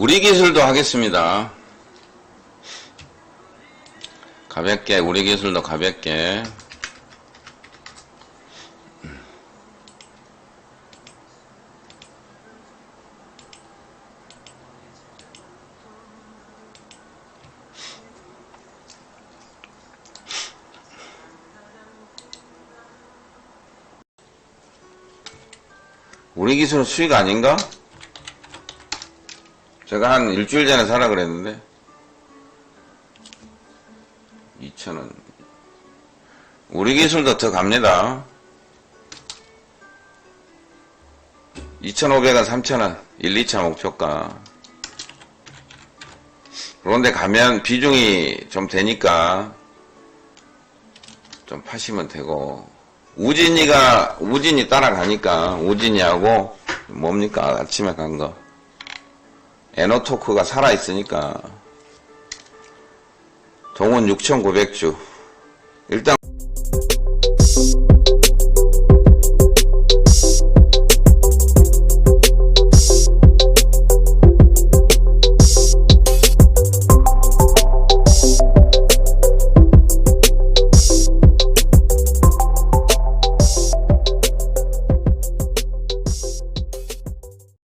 우리 기술도 하겠습니다. 가볍게, 우리 기술도 가볍게. 우리 기술은 수익 아닌가? 제가 한 일주일 전에 사라 그랬는데 2,000원. 우리 기술도 더 갑니다. 2,500원, 3,000원 1, 2차 목표가. 그런데 가면 비중이 좀 되니까 좀 파시면 되고. 우진이가 우진이 따라가니까 우진이하고 뭡니까? 아침에 간거 에너토크가 살아있으니까 동원 6,900주. 일단